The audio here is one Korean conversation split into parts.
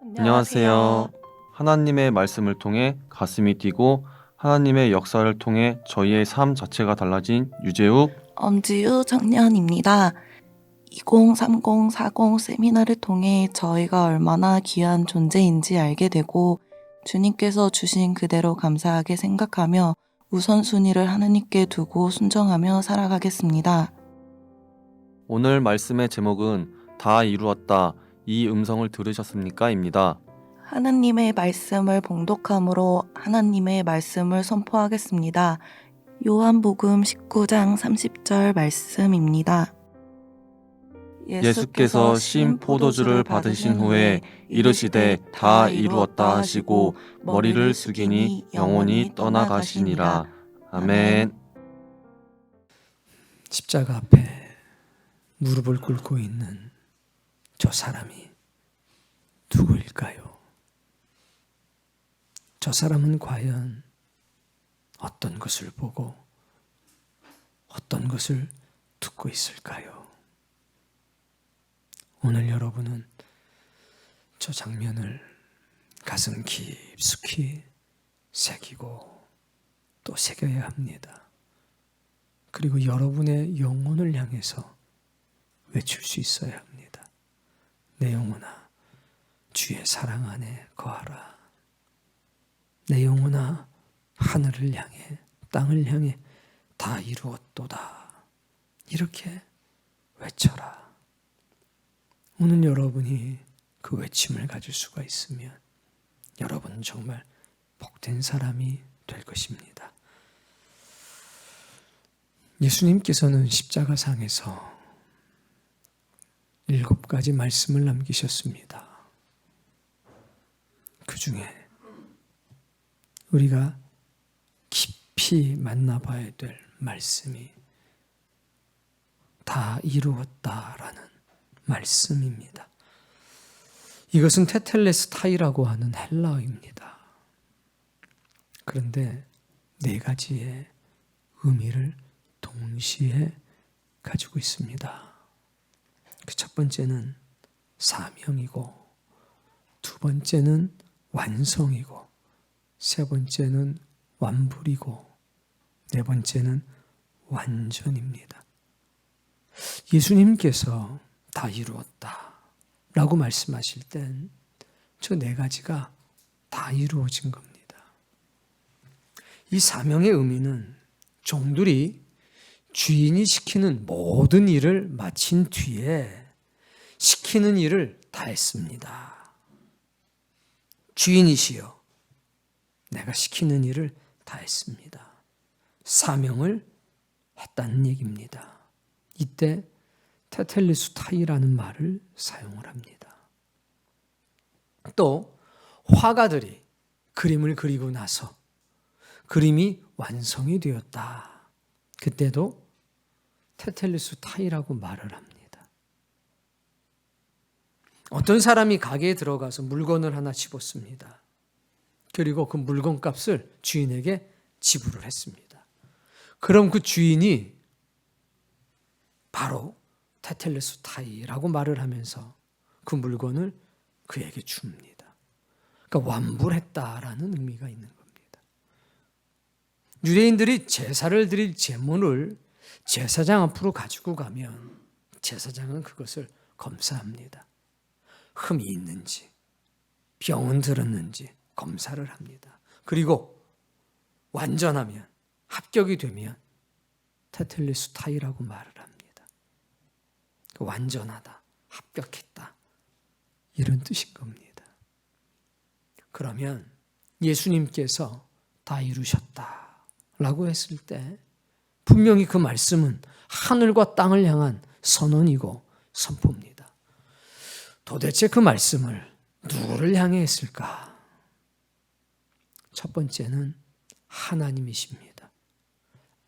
안녕하세요. 하나님의 말씀을 통해 가슴이 뛰고 하나님의 역사를 통해 저희의 삶 자체가 달라진 유재욱 엄지우 청년입니다. 203040 세미나를 통해 저희가 얼마나 귀한 존재인지 알게 되고 주님께서 주신 그대로 감사하게 생각하며 우선순위를 하나님께 두고 순정하며 살아가겠습니다. 오늘 말씀의 제목은 다 이루었다 이 음성을 들으셨습니까? 입니다. 하나님의 말씀을 봉독함으로 하나님의 말씀을 선포하겠습니다. 요한복음 19장 30절 말씀입니다. 예수께서 신 포도주를 받으신 후에 이르시되 다 이루었다 하시고 머리를 숙이니 영혼이 떠나가시니라. 아멘. 십자가 앞에 무릎을 꿇고 있는 저 사람이 누구일까요? 저 사람은 과연 어떤 것을 보고 어떤 것을 듣고 있을까요? 오늘 여러분은 저 장면을 가슴 깊숙이 새기고 또 새겨야 합니다. 그리고 여러분의 영혼을 향해서 외칠 수 있어야 합니다. 내 영혼아, 주의 사랑 안에 거하라. 내 영혼아, 하늘을 향해, 땅을 향해 다 이루었도다. 이렇게 외쳐라. 오늘 여러분이 그 외침을 가질 수가 있으면 여러분은 정말 복된 사람이 될 것입니다. 예수님께서는 십자가상에서 일곱 가지 말씀을 남기셨습니다. 그 중에 우리가 깊이 만나봐야 될 말씀이 다 이루었다라는 말씀입니다. 이것은 테텔레스타이라고 하는 헬라어입니다. 그런데 네 가지의 의미를 동시에 가지고 있습니다. 그 첫 번째는 사명이고, 두 번째는 완성이고, 세 번째는 완불이고, 네 번째는 완전입니다. 예수님께서 다 이루었다 라고 말씀하실 땐 저 네 가지가 다 이루어진 겁니다. 이 사명의 의미는 종들이 주인이 시키는 모든 일을 마친 뒤에 시키는 일을 다 했습니다. 주인이시여, 내가 시키는 일을 다 했습니다. 사명을 했다는 얘기입니다. 이때 테텔리수타이라는 말을 사용을 합니다. 또 화가들이 그림을 그리고 나서 그림이 완성이 되었다. 그때도 테텔리수타이라고 말을 합니다. 어떤 사람이 가게에 들어가서 물건을 하나 집었습니다. 그리고 그 물건 값을 주인에게 지불을 했습니다. 그럼 그 주인이 바로 테텔레수타이라고 말을 하면서 그 물건을 그에게 줍니다. 그러니까 완불했다라는 의미가 있는 겁니다. 유대인들이 제사를 드릴 제물을 제사장 앞으로 가지고 가면 제사장은 그것을 검사합니다. 흠이 있는지, 병은 들었는지 검사를 합니다. 그리고 완전하면 합격이 되면 테텔리수타이라고 말을 합니다. 완전하다, 합격했다 이런 뜻인 겁니다. 그러면 예수님께서 다 이루셨다라고 했을 때 분명히 그 말씀은 하늘과 땅을 향한 선언이고 선포입니다. 도대체 그 말씀을 누구를 향해 했을까? 첫 번째는 하나님이십니다.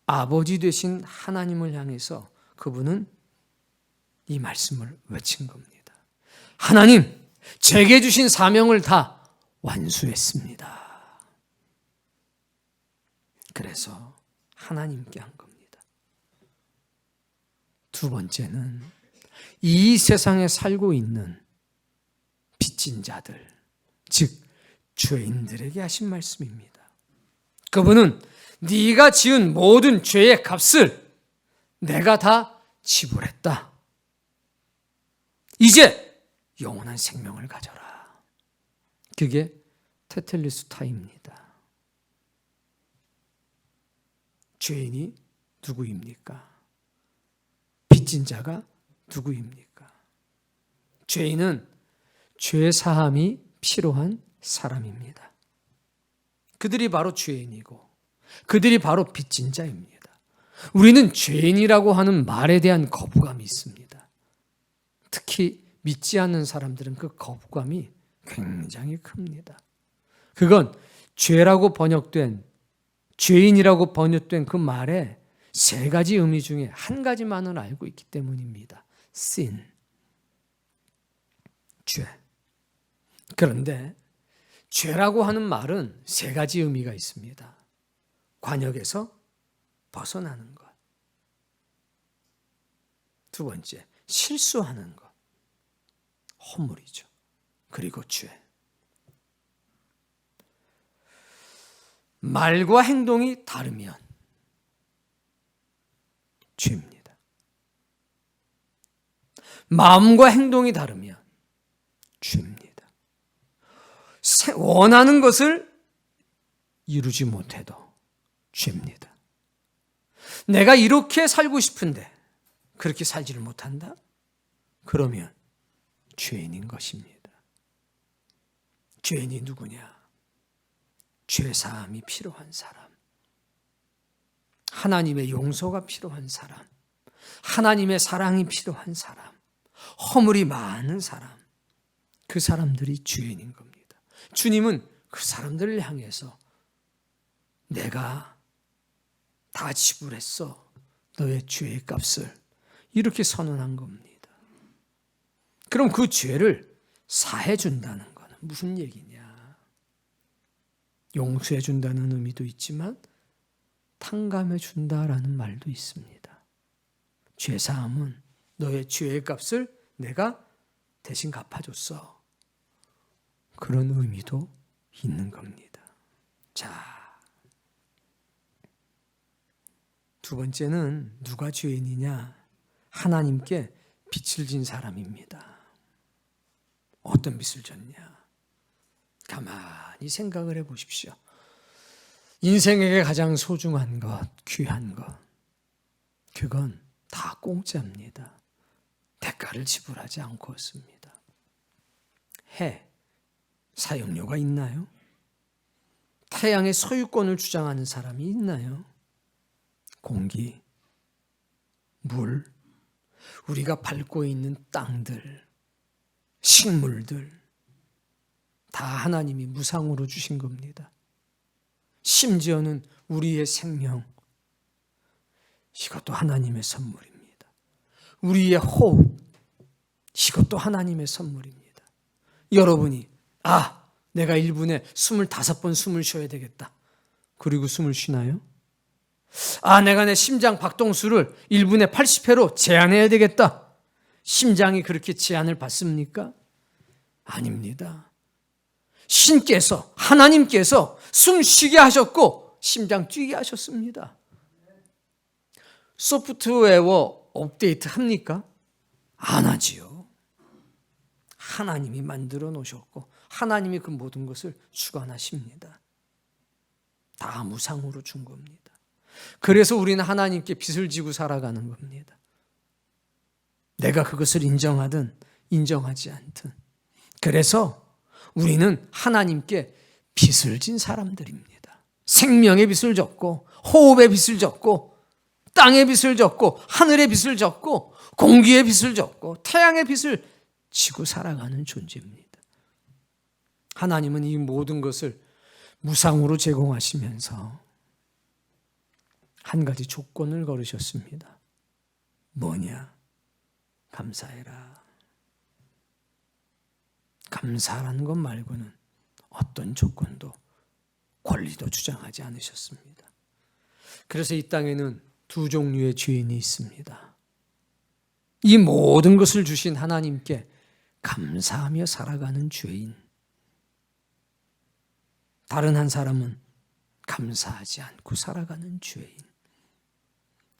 아버지 되신 하나님을 향해서 그분은 이 말씀을 외친 겁니다. 하나님, 제게 주신 사명을 다 완수했습니다. 그래서 하나님께 한 겁니다. 두 번째는 이 세상에 살고 있는 빚진 자들, 즉 죄인들에게 하신 말씀입니다. 그분은 네가 지은 모든 죄의 값을 내가 다 지불했다. 이제 영원한 생명을 가져라. 그게 테텔리스타입니다. 죄인이 누구입니까? 빚진 자가 누구입니까? 죄인은 죄 사함이 필요한 사람입니다. 그들이 바로 죄인이고 그들이 바로 빚진 자입니다. 우리는 죄인이라고 하는 말에 대한 거부감이 있습니다. 특히 믿지 않는 사람들은 그 거부감이 굉장히 큽니다. 그건 죄라고 번역된 죄인이라고 번역된 그 말에 세 가지 의미 중에 한 가지만을 알고 있기 때문입니다. sin 죄. 그런데 죄라고 하는 말은 세 가지 의미가 있습니다. 관역에서 벗어나는 것. 두 번째, 실수하는 것. 허물이죠. 그리고 죄. 말과 행동이 다르면 죄입니다. 마음과 행동이 다르면 죄입니다. 원하는 것을 이루지 못해도 죄입니다. 내가 이렇게 살고 싶은데 그렇게 살지를 못한다? 그러면 죄인인 것입니다. 죄인이 누구냐? 죄사함이 필요한 사람. 하나님의 용서가 필요한 사람. 하나님의 사랑이 필요한 사람. 허물이 많은 사람. 그 사람들이 죄인인 겁니다. 주님은 그 사람들을 향해서 내가 다 지불했어. 너의 죄의 값을. 이렇게 선언한 겁니다. 그럼 그 죄를 사해 준다는 것은 무슨 얘기냐? 용서해 준다는 의미도 있지만 탕감해 준다라는 말도 있습니다. 죄 사함은 너의 죄의 값을 내가 대신 갚아줬어. 그런 의미도 있는 겁니다. 자, 두 번째는 누가 죄인이냐? 하나님께 빚을 진 사람입니다. 어떤 빚을 졌냐? 가만히 생각을 해 보십시오. 인생에게 가장 소중한 것, 귀한 것, 그건 다 공짜입니다. 대가를 지불하지 않고 습니다 해, 사용료가 있나요? 태양의 소유권을 주장하는 사람이 있나요? 공기, 물, 우리가 밟고 있는 땅들, 식물들, 다 하나님이 무상으로 주신 겁니다. 심지어는 우리의 생명, 이것도 하나님의 선물입니다. 우리의 호흡, 이것도 하나님의 선물입니다. 여러분이, 아, 내가 1분에 25번 숨을 쉬어야 되겠다. 그리고 숨을 쉬나요? 아, 내가 내 심장 박동수를 1분에 80회로 제한해야 되겠다. 심장이 그렇게 제한을 받습니까? 아닙니다. 신께서, 하나님께서 숨 쉬게 하셨고, 심장 뛰게 하셨습니다. 소프트웨어 업데이트 합니까? 안 하지요. 하나님이 만들어 놓으셨고, 하나님이 그 모든 것을 주관하십니다. 다 무상으로 준 겁니다. 그래서 우리는 하나님께 빚을 지고 살아가는 겁니다. 내가 그것을 인정하든 인정하지 않든. 그래서 우리는 하나님께 빚을 진 사람들입니다. 생명의 빚을 졌고, 호흡의 빚을 졌고, 땅의 빚을 졌고, 하늘의 빚을 졌고, 공기의 빚을 졌고, 태양의 빚을 지고 살아가는 존재입니다. 하나님은 이 모든 것을 무상으로 제공하시면서 한 가지 조건을 걸으셨습니다. 뭐냐? 감사해라. 감사라는 것 말고는 어떤 조건도 권리도 주장하지 않으셨습니다. 그래서 이 땅에는 두 종류의 죄인이 있습니다. 이 모든 것을 주신 하나님께 감사하며 살아가는 죄인. 다른 한 사람은 감사하지 않고 살아가는 죄인.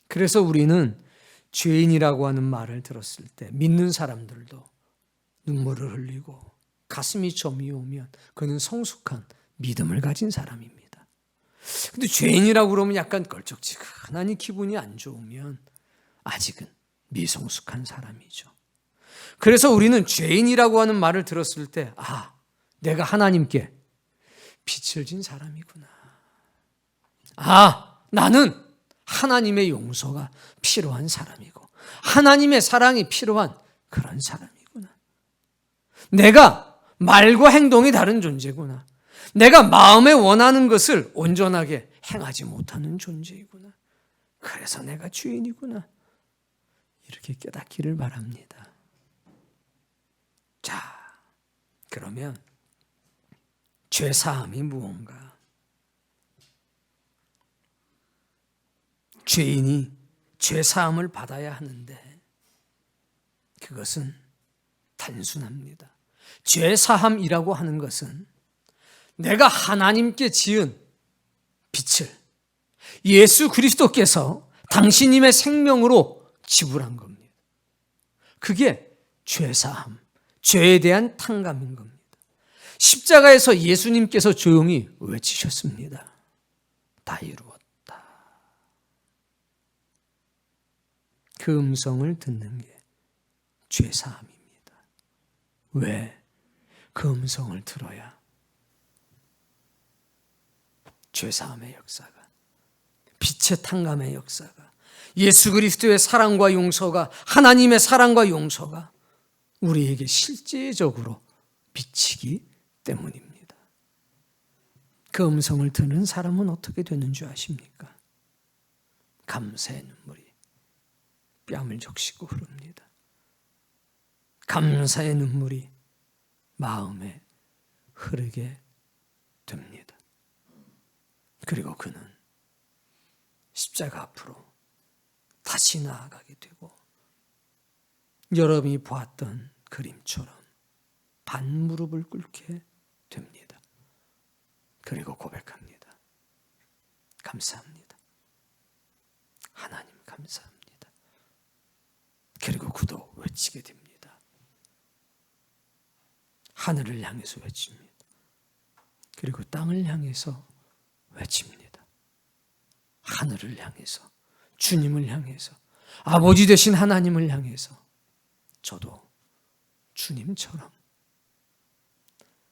그래서 우리는 죄인이라고 하는 말을 들었을 때 믿는 사람들도 눈물을 흘리고 가슴이 점이 오면 그는 성숙한 믿음을 가진 사람입니다. 근데 죄인이라고 그러면 약간 껄쩍지근하니 기분이 안 좋으면 아직은 미성숙한 사람이죠. 그래서 우리는 죄인이라고 하는 말을 들었을 때, 아, 내가 하나님께 빛을 진 사람이구나. 아, 나는 하나님의 용서가 필요한 사람이고, 하나님의 사랑이 필요한 그런 사람이구나. 내가 말과 행동이 다른 존재구나. 내가 마음에 원하는 것을 온전하게 행하지 못하는 존재이구나. 그래서 내가 주인이구나. 이렇게 깨닫기를 바랍니다. 자, 그러면 죄 사함이 무언가? 죄인이 죄 사함을 받아야 하는데 그것은 단순합니다. 죄 사함이라고 하는 것은 내가 하나님께 지은 빛을 예수 그리스도께서 당신님의 생명으로 지불한 겁니다. 그게 죄사함, 죄에 대한 탕감인 겁니다. 십자가에서 예수님께서 조용히 외치셨습니다. 다 이루었다. 그 음성을 듣는 게 죄사함입니다. 왜? 그 음성을 들어야 죄사함의 역사가 빛의 탕감의 역사가 예수 그리스도의 사랑과 용서가 하나님의 사랑과 용서가 우리에게 실제적으로 비치기 때문입니다. 그 음성을 듣는 사람은 어떻게 되는 줄 아십니까? 감사의 눈물이 뺨을 적시고 흐릅니다. 감사의 눈물이 마음에 흐르게 됩니다. 그리고 그는 십자가 앞으로 다시 나아가게 되고 여러분이 보았던 그림처럼 반무릎을 꿇게 됩니다. 그리고 고백합니다. 감사합니다. 하나님 감사합니다. 그리고 그도 외치게 됩니다. 하늘을 향해서 외칩니다. 그리고 땅을 향해서 외칩니다. 하늘을 향해서, 주님을 향해서, 아버지 되신 하나님을 향해서 저도 주님처럼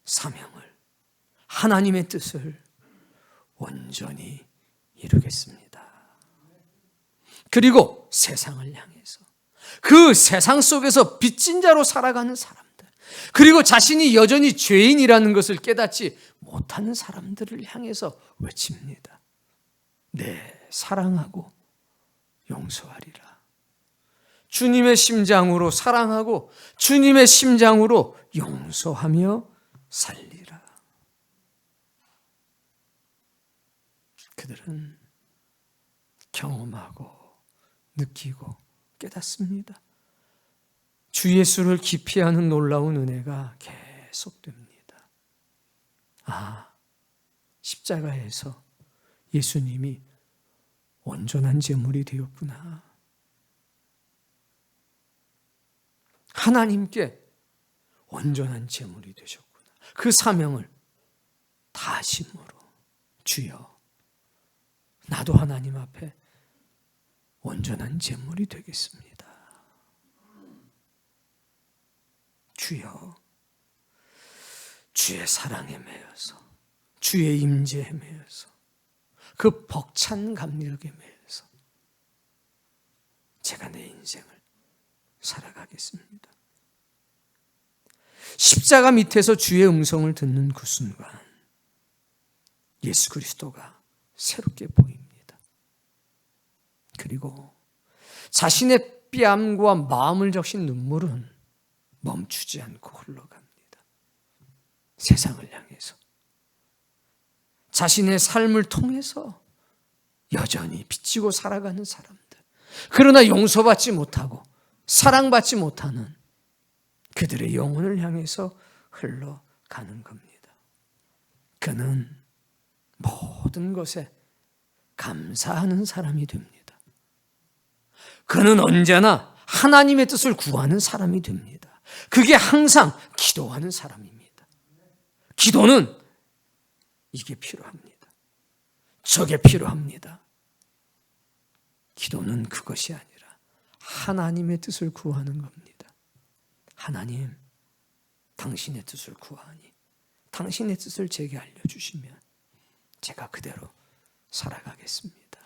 사명을, 하나님의 뜻을 온전히 이루겠습니다. 그리고 세상을 향해서 그 세상 속에서 빚진 자로 살아가는 사람들, 그리고 자신이 여전히 죄인이라는 것을 깨닫지 못하는 사람들을 향해서 외칩니다. 네, 사랑하고 용서하리라. 주님의 심장으로 사랑하고 주님의 심장으로 용서하며 살리라. 그들은 경험하고 느끼고 깨닫습니다. 주 예수를 기피하는 놀라운 은혜가 계속됩니다. 아, 십자가에서 예수님이 온전한 제물이 되었구나. 하나님께 온전한 제물이 되셨구나. 그 사명을 다심으로 주여 나도 하나님 앞에 온전한 제물이 되겠습니다. 주여 주의 사랑에 매여서 주의 임재에 매여서 그 벅찬 감격에 매여서 제가 내 인생을 살아가겠습니다. 십자가 밑에서 주의 음성을 듣는 그 순간 예수 그리스도가 새롭게 보입니다. 그리고 자신의 뺨과 마음을 적신 눈물은 멈추지 않고 흘러갑니다. 세상을 향해서. 자신의 삶을 통해서 여전히 비치고 살아가는 사람들. 그러나 용서받지 못하고 사랑받지 못하는 그들의 영혼을 향해서 흘러가는 겁니다. 그는 모든 것에 감사하는 사람이 됩니다. 그는 언제나 하나님의 뜻을 구하는 사람이 됩니다. 그게 항상 기도하는 사람입니다. 기도는 이게 필요합니다. 저게 필요합니다. 기도는 그것이 아니라 하나님의 뜻을 구하는 겁니다. 하나님, 당신의 뜻을 구하니 당신의 뜻을 제게 알려주시면 제가 그대로 살아가겠습니다.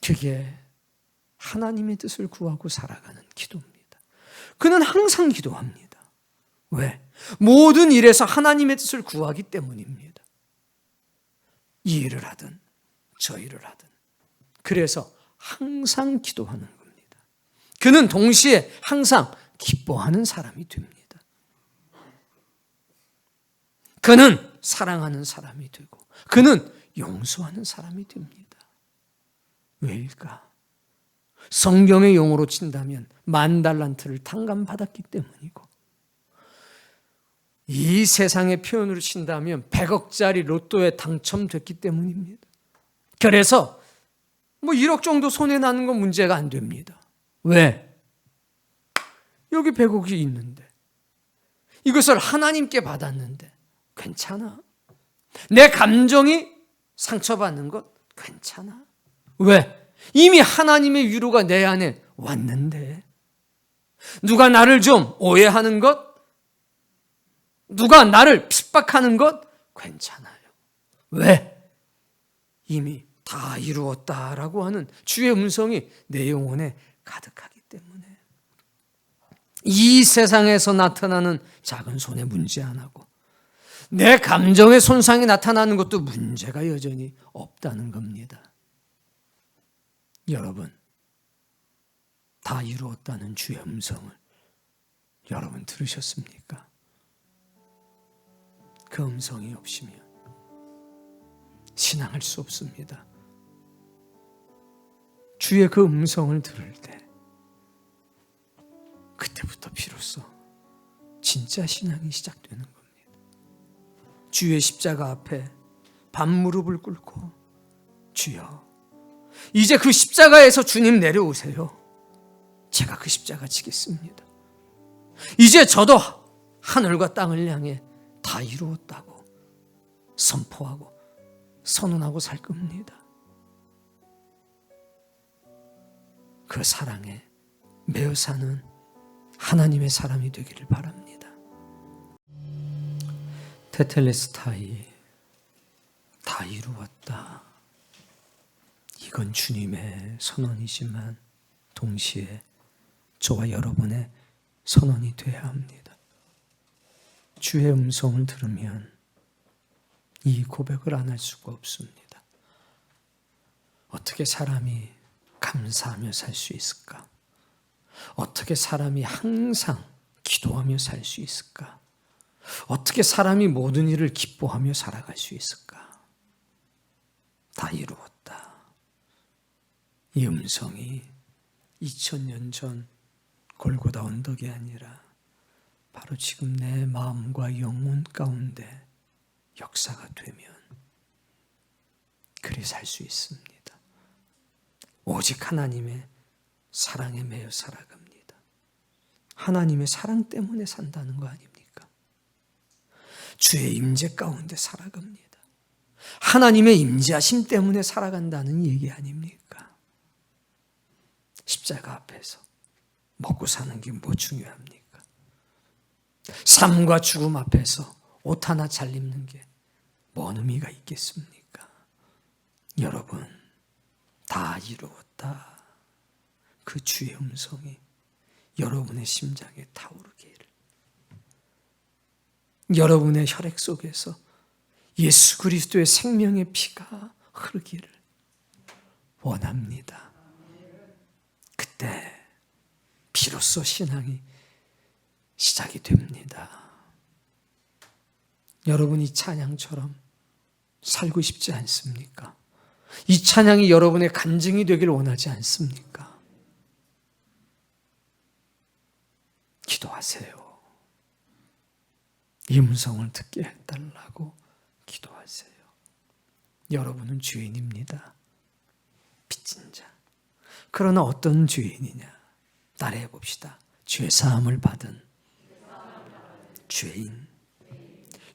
그게 하나님의 뜻을 구하고 살아가는 기도입니다. 그는 항상 기도합니다. 왜? 모든 일에서 하나님의 뜻을 구하기 때문입니다. 이 일을 하든 저 일을 하든. 그래서 항상 기도하는 겁니다. 그는 동시에 항상 기뻐하는 사람이 됩니다. 그는 사랑하는 사람이 되고, 그는 용서하는 사람이 됩니다. 왜일까? 성경의 용어로 친다면 만 달란트를 탕감받았기 때문이고, 이 세상의 표현으로 친다면 100억짜리 로또에 당첨됐기 때문입니다. 그래서 뭐 1억 정도 손해 나는 건 문제가 안 됩니다. 왜? 여기 100억이 있는데 이것을 하나님께 받았는데 괜찮아. 내 감정이 상처받는 것 괜찮아. 왜? 이미 하나님의 위로가 내 안에 왔는데 누가 나를 좀 오해하는 것 누가 나를 핍박하는 것 괜찮아요. 왜? 이미 다 이루었다라고 하는 주의 음성이 내 영혼에 때문에 이 세상에서 나타나는 작은 손해 문제 안 하고 내 감정의 손상이 나타나는 것도 문제가 여전히 없다는 겁니다. 여러분, 다 이루었다는 주의 음성을 여러분 들으셨습니까? 그 음성이 없으면 신앙할 수 없습니다. 주의 그 음성을 들을 때 그때부터 비로소 진짜 신앙이 시작되는 겁니다. 주의 십자가 앞에 반무릎을 꿇고 주여 이제 그 십자가에서 주님 내려오세요. 제가 그 십자가 지겠습니다. 이제 저도 하늘과 땅을 향해 다 이루었다고 선포하고 선언하고 살 겁니다. 그 사랑에 매여 사는 하나님의 사람이 되기를 바랍니다. 테텔레스타이 다 이루었다. 이건 주님의 선언이지만 동시에 저와 여러분의 선언이 되어야 합니다. 주의 음성을 들으면 이 고백을 안 할 수가 없습니다. 어떻게 사람이 감사하며 살 수 있을까? 어떻게 사람이 항상 기도하며 살 수 있을까? 어떻게 사람이 모든 일을 기뻐하며 살아갈 수 있을까? 다 이루었다. 이 음성이 2000년 전 골고다 언덕이 아니라 바로 지금 내 마음과 영혼 가운데 역사가 되면 그리 살 수 있습니다. 오직 하나님의 사랑에 매여 살아갑니다. 하나님의 사랑 때문에 산다는 거 아닙니까? 주의 임재 가운데 살아갑니다. 하나님의 임재하심 때문에 살아간다는 얘기 아닙니까? 십자가 앞에서 먹고 사는 게 뭐 중요합니까? 삶과 죽음 앞에서 옷 하나 잘 입는 게 뭔 의미가 있겠습니까? 여러분, 다 이루었다. 그 주의 음성이 여러분의 심장에 타오르기를. 여러분의 혈액 속에서 예수 그리스도의 생명의 피가 흐르기를 원합니다. 그때 비로소 신앙이 시작이 됩니다. 여러분이 찬양처럼 살고 싶지 않습니까? 이 찬양이 여러분의 간증이 되길 원하지 않습니까? 기도하세요. 이 음성을 듣게 해달라고 기도하세요. 여러분은 죄인입니다. 빚진 자. 그러나 어떤 죄인이냐? 따라해 봅시다. 죄 사함을 받은 죄인.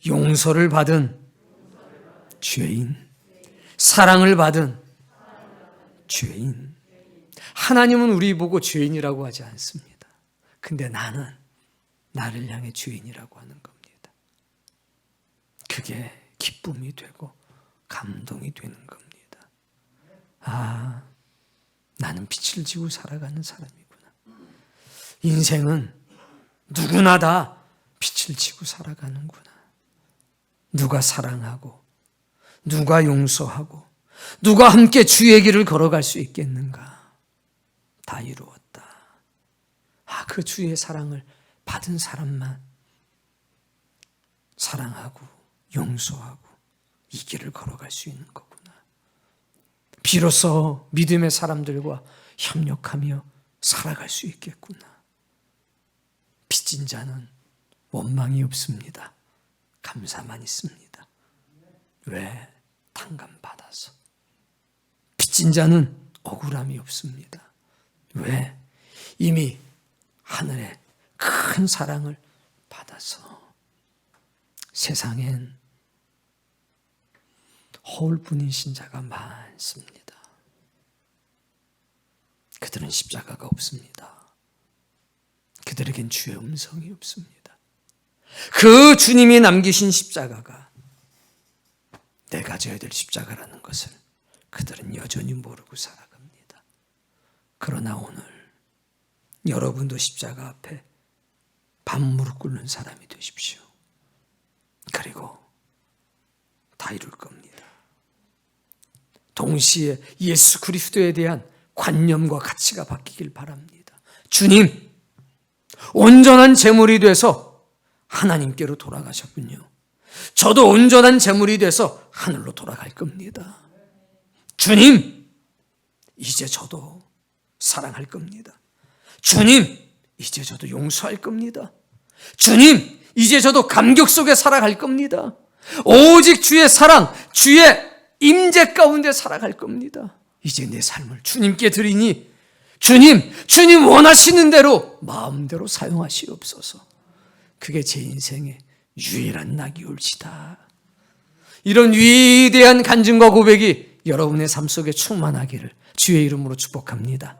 용서를 받은 죄인. 사랑을 받은 죄인. 하나님은 우리 보고 죄인이라고 하지 않습니다. 근데 나는 나를 향해 죄인이라고 하는 겁니다. 그게 기쁨이 되고 감동이 되는 겁니다. 아, 나는 빛을 지고 살아가는 사람이구나. 인생은 누구나 다 빛을 지고 살아가는구나. 누가 사랑하고, 누가 용서하고, 누가 함께 주의 길을 걸어갈 수 있겠는가? 다. 아, 그 주의 사랑을 받은 사람만 사랑하고, 용서하고, 이 길을 걸어갈 수 있는 거구나. 비로소 믿음의 사람들과 협력하며 살아갈 수 있겠구나. 빚진 자는 원망이 없습니다. 감사만 있습니다. 왜? 탕감 받아서. 빚진 자는 억울함이 없습니다. 왜? 이미 하늘의 큰 사랑을 받아서 세상엔 허울뿐인 신자가 많습니다. 그들은 십자가가 없습니다. 그들에겐 주의 음성이 없습니다. 그 주님이 남기신 십자가가 내가 져야 될 십자가라는 것을 그들은 여전히 모르고 살아갑니다. 그러나 오늘 여러분도 십자가 앞에 반무릎 꿇는 사람이 되십시오. 그리고 다 이룰 겁니다. 동시에 예수 그리스도에 대한 관념과 가치가 바뀌길 바랍니다. 주님, 온전한 제물이 돼서 하나님께로 돌아가셨군요. 저도 온전한 제물이 돼서 하늘로 돌아갈 겁니다. 주님, 이제 저도 사랑할 겁니다. 주님, 이제 저도 용서할 겁니다. 주님, 이제 저도 감격 속에 살아갈 겁니다. 오직 주의 사랑, 주의 임재 가운데 살아갈 겁니다. 이제 내 삶을 주님께 드리니 주님, 주님 원하시는 대로 마음대로 사용하시옵소서. 그게 제 인생의 유일한 낙이 올지다. 이런 위대한 간증과 고백이 여러분의 삶 속에 충만하기를 주의 이름으로 축복합니다.